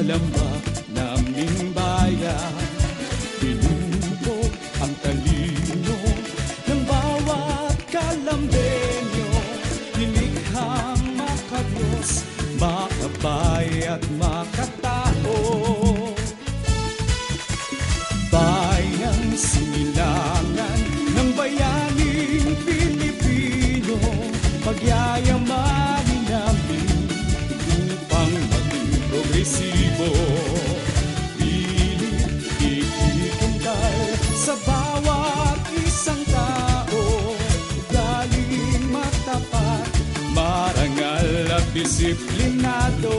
paglalamba ng aming bayan disiplinado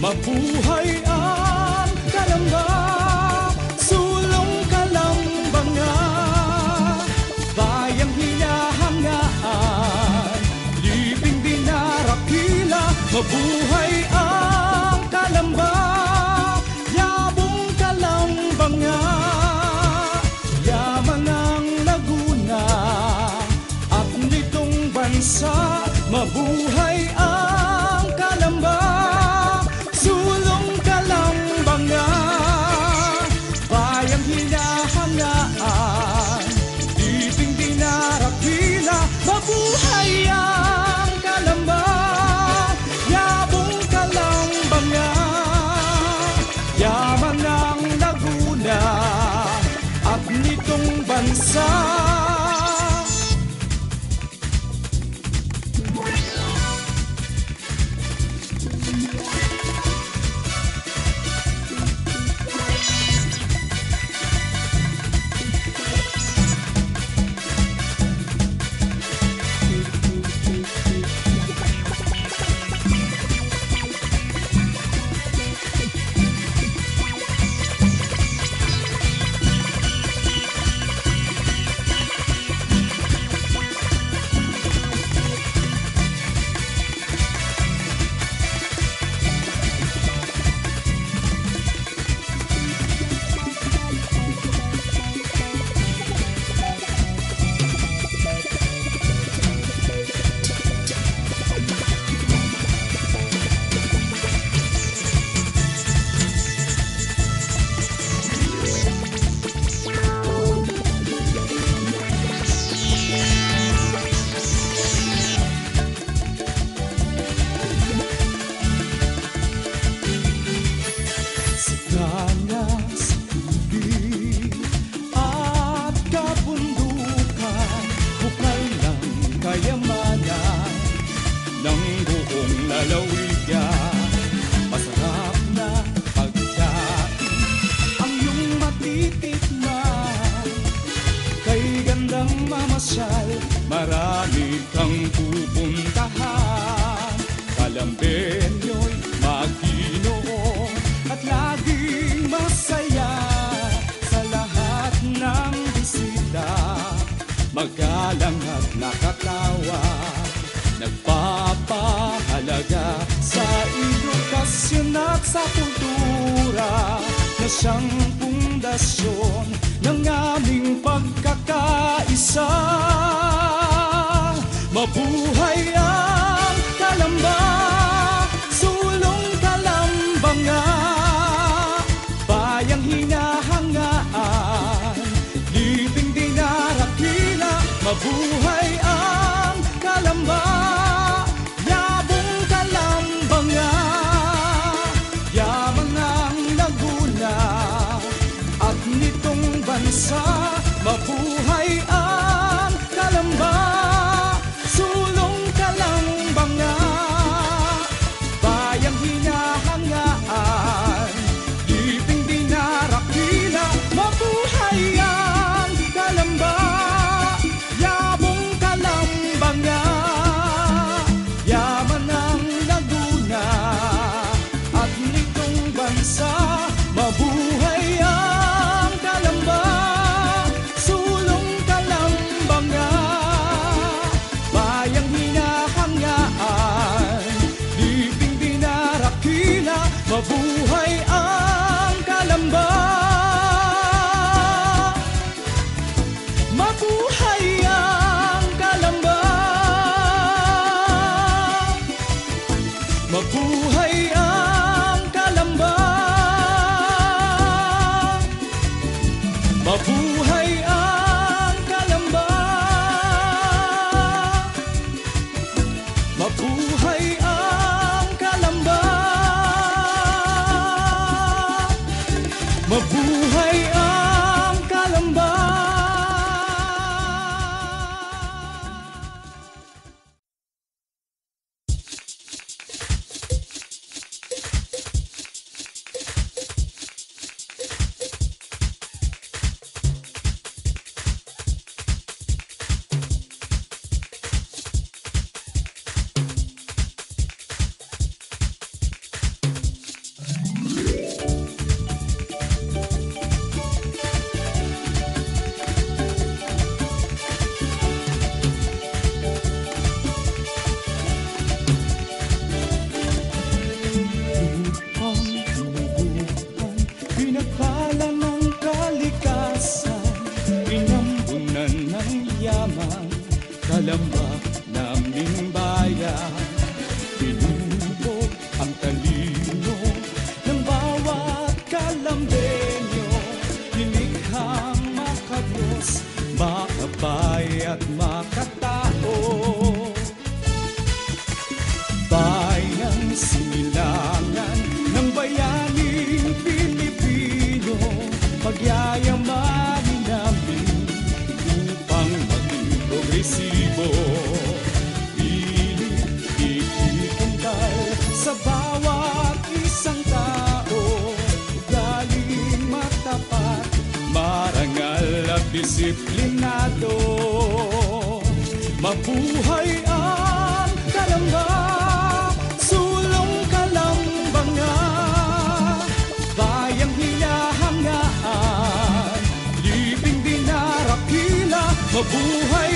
Mabuhay ang kalamba Sulong kalambanga Bayang hinahangaan Libing dinarakila Mabuhay ang kalamba Yabong kalambanga. dambenyo'y maginoo at laging masaya sa lahat ng bisita. Magalang at nakatawa, nagpapahalaga sa edukasyon at sa kultura na siyang pundasyon ng aming pagkakaisa. Mabuhay ang kalamba. Mabuhay ang kalamba. Mabuhay ang kalamba. Mabuhay disiplinado Mabuhay ang kalamba Sulong kalambanga Bayang hinahangaan Libing dinarapila Mabuhay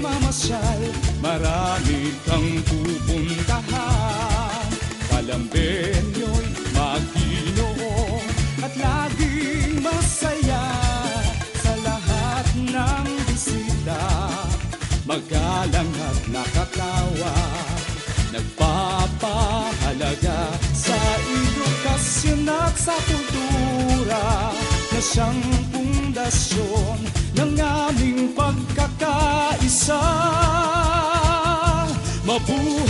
mamamasyal Marami kang pupuntahan. Kalambenyo'y maginoo At laging masaya Sa lahat ng bisita. Magalang at nakatawa Nagpapahalaga sa edukasyon at sa kultura Na siyang pundasyon. pour